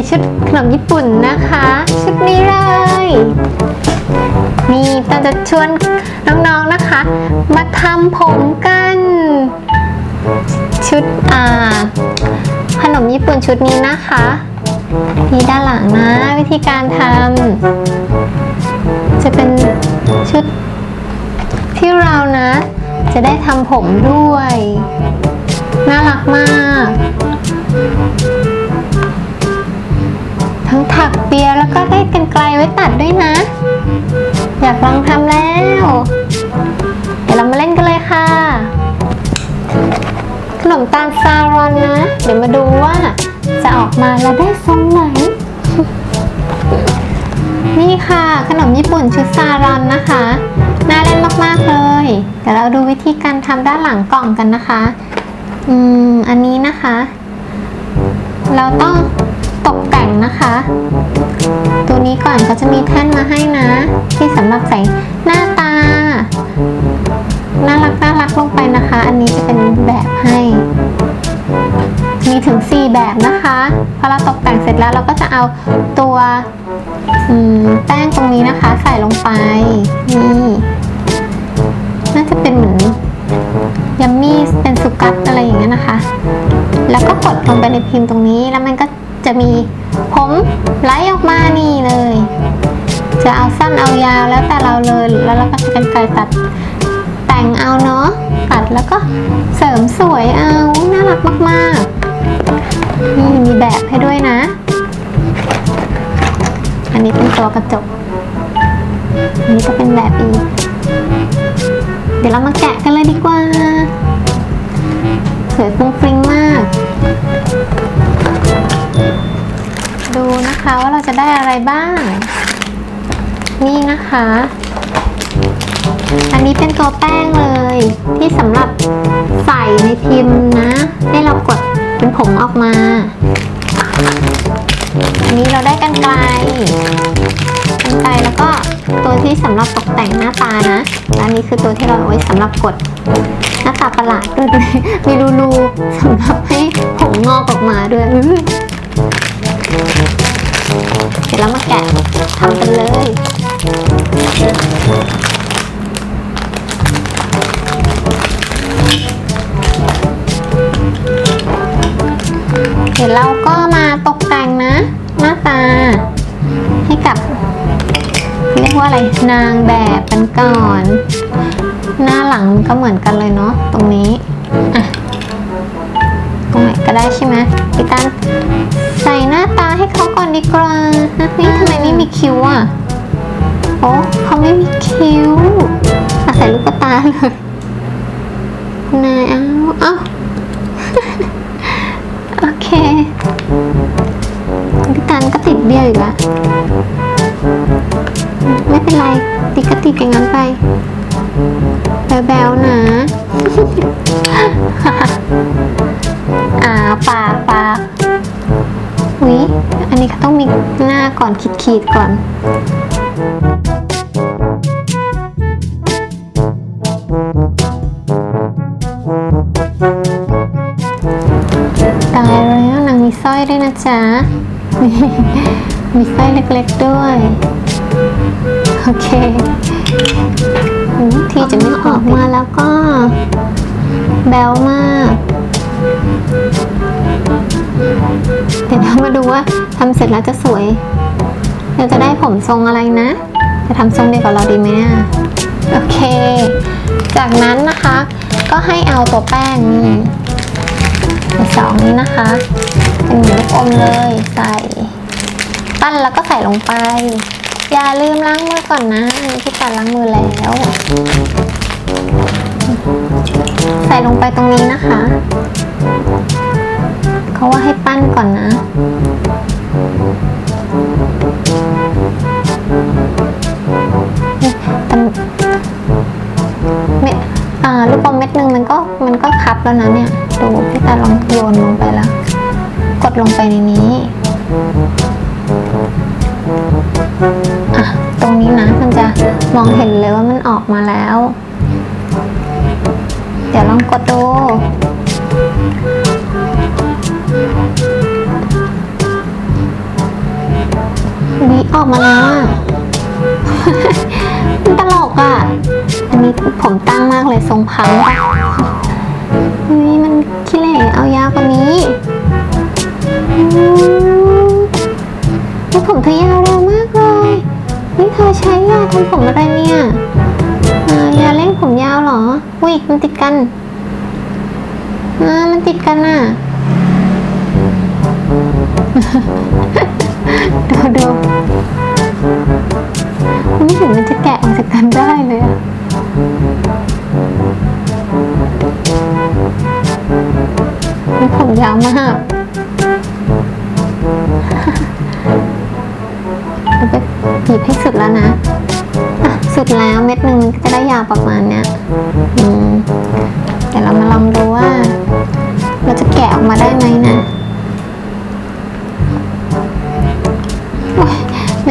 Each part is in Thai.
ในชุดขนมญี่ปุ่นนะคะ ชุดนี้เลยนี่ตาจะชวนน้องๆนะคะ มาทำผมกัน ชุดอ่าขนมญี่ปุ่นชุดนี้นะคะนี่ด้านหลังนะวิธีการทำจะเป็นชุดที่เรานะ จะได้ทำผมด้วย น่ารักมาก ทั้งถักเปียแล้วก็ได้กันไกลไว้ตัดด้วยนะ อยากลองทำแล้ว เดี๋ยวเรามาเล่นกันเลยค่ะ ขนมตาลซารอนนะ เดี๋ยวมาดูว่าจะออกมาแล้วได้ทรงไหน นี่ค่ะขนมญี่ปุ่นชุดซารอนนะคะ น่าเล่นมากๆเลยเดี๋ยวเราดูวิธีการทำด้านหลังกล่องกันนะคะ อืม อันนี้นะคะ เราต้อง กแต่งนะคะ ตัวนี้ก่อนเขาจะมีแท่นมาให้นะ ที่สำหรับใส่หน้าตา น่ารักน่ารักลงไปนะคะ อันนี้จะเป็นแบบให้ มีถึง 4 แบบนะคะพอเราตกแต่งเสร็จแล้วเราก็จะเอาตัวแป้งตรงนี้นะคะ ใส่ลงไปนี่น่าจะเป็นเหมือนยัมมี่เป็นสุกัสอะไรอย่างเงี้ยนะคะ แล้วก็กดลงไปในพิมพ์ตรงนี้แล้วมันก็ จะมีผมไหลออกมานี่เลย จะเอาสั้นเอายาวแล้วแต่เราเลยแล้วเราก็จะกันไกรตัดแต่งเอาเนาะตัดแล้วก็เสริมสวยเอาน่ารักมากๆนี่มีแบบให้ด้วยนะ อันนี้เป็นตัวกระจกอันนี้ก็เป็นแบบอีกเดี๋ยวเรามาแกะกันเลยดีกว่าสวยฟุ้งฟริ้ง นะคะว่าเราจะได้อะไรบ้าง นี่นะคะ อันนี้เป็นตัวแป้งเลย ที่สำหรับใส่ในพิมพ์นะ ให้เรากดเป็นผมออกมา อันนี้เราได้กันไกลกันไกลแล้วก็ตัวที่สำหรับตกแต่งหน้าตานะและอันนี้คือตัวที่เราเอาไว้สำหรับกดหน้าตาประหลาดด้วยมีรูๆสำหรับให้ผมงอกออกมาด้วย เดี๋ยวเรามาแกะทำกันเลยเดี๋ยวเราก็มาตกแต่งนะ หน้าตา ให้กับ เรียกว่าอะไรนางแบบกันก่อน หน้าหลังก็เหมือนกันเลยเนาะตรงนี้อะ ก็ได้ใช่ไหมพี่ตันใส่หน้าตาให้เขาก่อนดีกว่านี่ทำไมไม่มีคิ้วอะโอ้เขาไม่มีคิ้วอะใส่ลูกตาเลยนายเอาเอาโอเคพี่ตันก็ติดเบี้ยวอีกแล้วไม่เป็นไรติดก็ติดอย่างนั้นไปแบวๆนะาปากปากวิอันนี้เขาต้องมีหน้าก่อนขีดขีดๆก่อน ตายแล้วนางมีสร้อยด้วยนะจ๊ะ มีไส้เล็กๆด้วย โอเคอืมที่จะไม่ออกมาแล้วก็แบวมาก ดูว่าทำเสร็จแล้วจะสวยเราจะได้ผมทรงอะไรนะ จะทำทรงเดียวกับเราดีไหมอะโอเค จากนั้นนะคะก็ให้เอาตัวแป้งนี่สองนี้นะคะเป็นเหมือนลูกอมเลยใส่ ปั้นแล้วก็ใส่ลงไป อย่าลืมล้างมือก่อนนะพี่การล้างมือแล้ว ใส่ลงไปตรงนี้นะคะ เขาว่าให้ปั้นก่อนนะแต่เม็ดลูกบอมเม็ดหนึ่งมันก็มันก็คับแล้วนะเนี่ยดูพี่ตาลองโยนลงไปแล้ว กดลงไปในนี้อะตรงนี้นะมันจะมองเห็นเลยว่ามันออกมาแล้ว เดี๋ยวลองกดดู วิออกมาแล้วอะ มันตลกอะ อันนี้ผมตั้งมากเลยทรงพังปะนี่มันขี้เหร่เอายาวกว่านี้แล้วผมเธอยาวเร็วมากเลย นี่เธอใช้ยาทำผมอะไรเนี่ยยาเล่งผมยาวเหรอ อุ้ยมันติดกันอ่ามันติดกันอะ ดูดูไม่ถึงมันจะแกะออกจากกันได้เลยอะมันผมยาวมากเราไปบีบให้สุดแล้วนะอะสุดแล้วเม็ดหนึ่งมันก็จะได้ยาวประมาณเนี้ยอืมเดี๋ยวเรามาลองดูว่า เราจะแกะออกมาได้ไหมนะ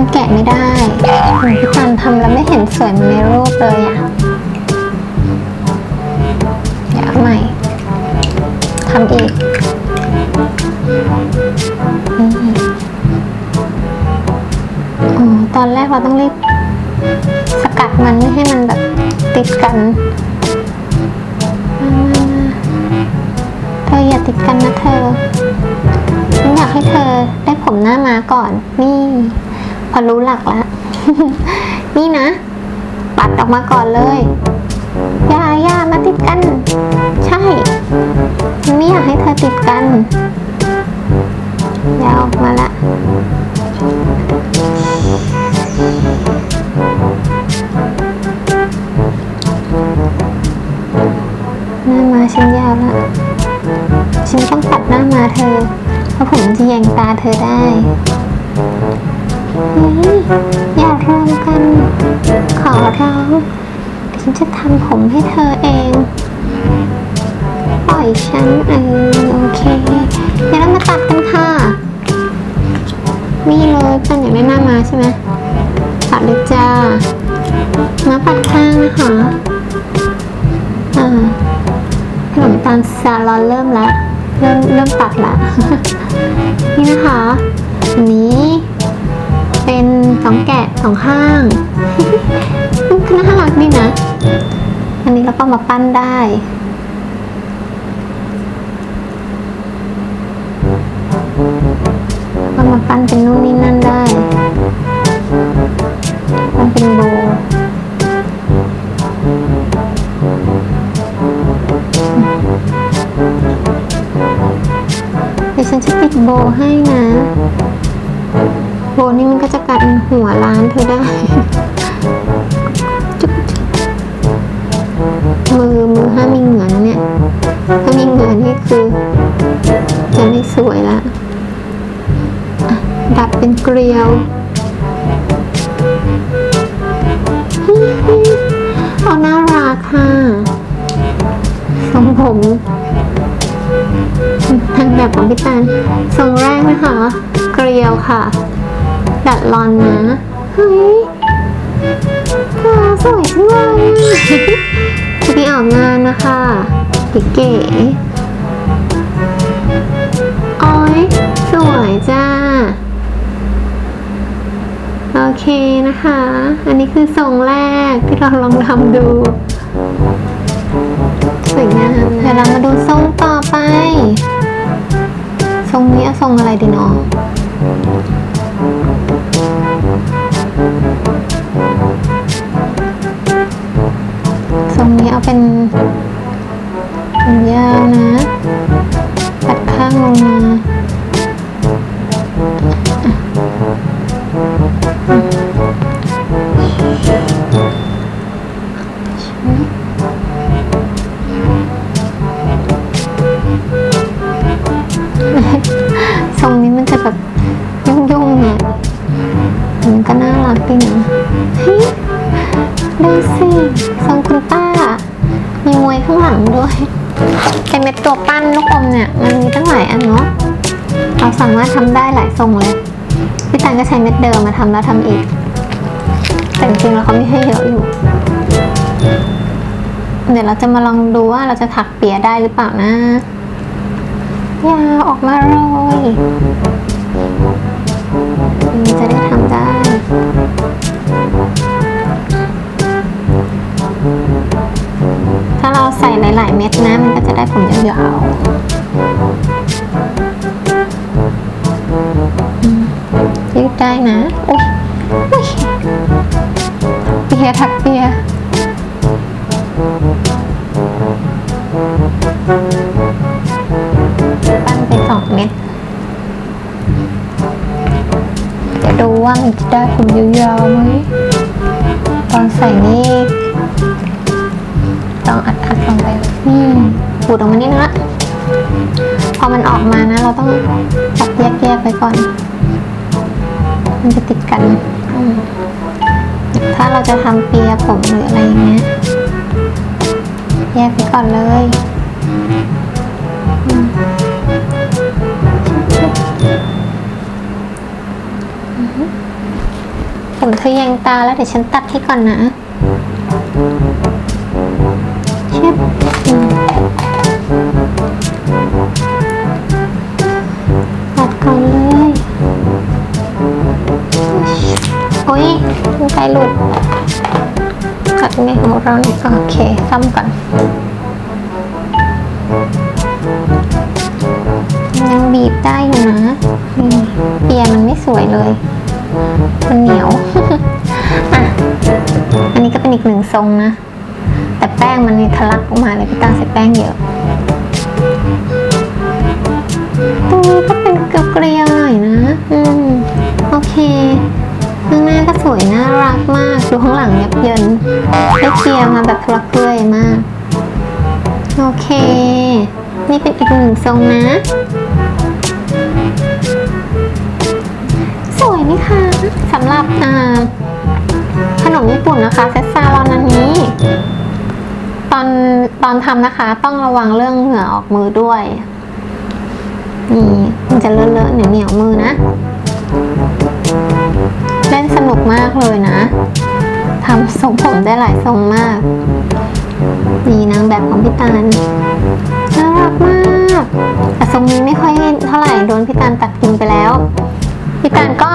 มันแกะไม่ได้เหมือนพี่ตันทำแล้วไม่เห็นสวยเหมือนในรูปเลยอะเดี๋ยวเอาใหม่ทำอีกอ๋อตอนแรกเราต้องรีบสกัดมันไม่ให้มันแบบติดกันเธออย่าติดกันนะเธอฉันอยากให้เธอได้ผมหน้าม้าก่อน นี่ พอรู้หลักแล้ว นี่นะ ปัดออกมาก่อนเลยย่าย่ามาติดกัน ใช่ไม่อยากให้เธอติดกันย่าออกมาละหน้ามาฉันยาวละฉันต้องตัดหน้ามาเธอ เพราะผมจะแยงตาเธอได้ อย่ารวมกัน ขอร้องฉันจะทำผมให้เธอเอง ปล่อยฉันเออโอเคเดี๋ยวเรามาตัดกันค่ะ นี่เลยเป็นอยาได้หน้ามาใช่ไหมตัดเลยจ้ามาปัดข้างนะคะอ่าขนมตาลซาลอนเริ่มแล้ว เริ่มเริ่มตัดละนี่นะคะ นี้ เป็นสองแกะสองข้างมันก็น่ารักดีนะ อันนี้เราก็มาปั้นได้ก็มาปั้นเป็นนู่นนี่นั่นได้ปั้นเป็นโบเดี๋ยวฉันจะติดโบให้นะ หัวร้านเธอได้จุ๊บมือมือห้ามีเหงื่อนะเนี่ย ถ้ามีเหงื่อนี่คือ จะไม่สวยละดัดเป็นเกลียวเอาน่ารักค่ะทรงผมทางแบบของพี่ตาลทรงแรกนะคะ เกลียวค่ะ ดัดรอนนะเฮ้ยเธอสวยจังเลยอะจะไปออกงานนะคะเก๋ๆโอ้ยสวยจ้า โอเคนะคะ อันนี้คือทรงแรกที่เราลองทำดูสวยงามเดี๋ยวเรามาดูทรงต่อไป ทรงนี้เอาทรงอะไรดีเนาะามารถทำได้หลายทรงเลยพี่ตันก็ใช้เม็ดเดิมมาทำแล้วทำอีก แต่จริงๆแล้วเขาม่ให้เยอะอยู่ เดี๋ยวเราจะมาลองดูว่าเราจะถักเปียได้หรือเปล่านะยาวออกมาเลยจะได้ทำได้ถ้าเราใส่หลาย ๆ เม็ดนะ มันก็จะได้ผมยาวๆ ได้นะอุ๊ยอุ๊ยเปียทักเปียปั้นไปสองเม็ดจะดูว่ามันจะได้ผมยาวๆไหมตอนใส่นี่ต้องอัดอัดลงไปอืมปูดออกมานี่นะพอมันออกมานะ เราต้องตัดแยกๆไปก่อน มันจะติดกันถ้าเราจะทำเปียผมหรืออะไรอย่างเงี้ยแยกไปก่อนเลยผมเธอยังตาแล้วเดี๋ยวฉันตัดให้ก่อนนะ มันไกลหลุดตัดไงของเรานี่โอเคซ่อมก่อนยังบีบได้อยู่นะนี่เปียมันไม่สวยเลย มันเหนียวอะอันนี้ก็เป็นอีกหนึ่งทรงนะ แต่แป้งมันนี่ทะลักออกมาเลยพี่ตั้งใส่แป้งเยอะตรงนี้ก็เป็นเกลียวๆหน่อยนะ อืม โอเค ข้างหน้าก็สวยน่ารักมากดูข้างหลังยับเยินได้เคลียร์มาแบบทุลักทุเลมาก โอเค นี่เป็นอีกหนึ่งทรงนะ สวยไหมคะสำหรับอ่าขนมญี่ปุ่นนะคะเซตซาลอนอันนี้ตอนตอนทำนะคะต้องระวังเรื่องเหงื่อออกมือด้วย นี่มันจะเลอะเลอะเหนียวเหนียวมือนะ นุกมากเลยนะทำทรงผมได้หลายทรงมาก นี่นางแบบของพี่ตาลน่ารักมากแต่ทรงนี้ไม่ค่อยเท่าไหร่โดนพี่ตาลตัดกินไปแล้ว พี่ตาลก็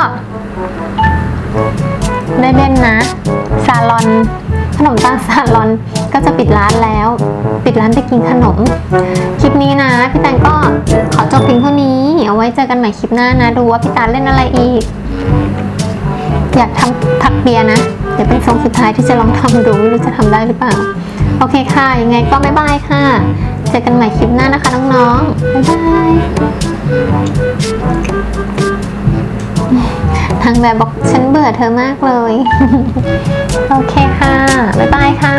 ได้เล่นนะ ซาลอน ขนมปังซาลอนก็จะปิดร้านแล้ว ปิดร้านไปกินขนม คลิปนี้นะ พี่ตาลก็ขอจบเพียงเท่านี้ เอาไว้เจอกันใหม่คลิปหน้านะ ดูว่าพี่ตาลเล่นอะไรอีก อยากทำถักเปียนะ เดี๋ยวเป็นทรงสุดท้ายที่จะลองทำดูไม่รู้จะทำได้หรือเปล่า โอเคค่ะ ยังไงก็บ๊ายบายค่ะ เจอกันใหม่คลิปหน้านะคะน้องๆ บ๊ายบายทางแบบบอกฉันเบื่อเธอมากเลย โอเคค่ะ บ๊ายบายค่ะ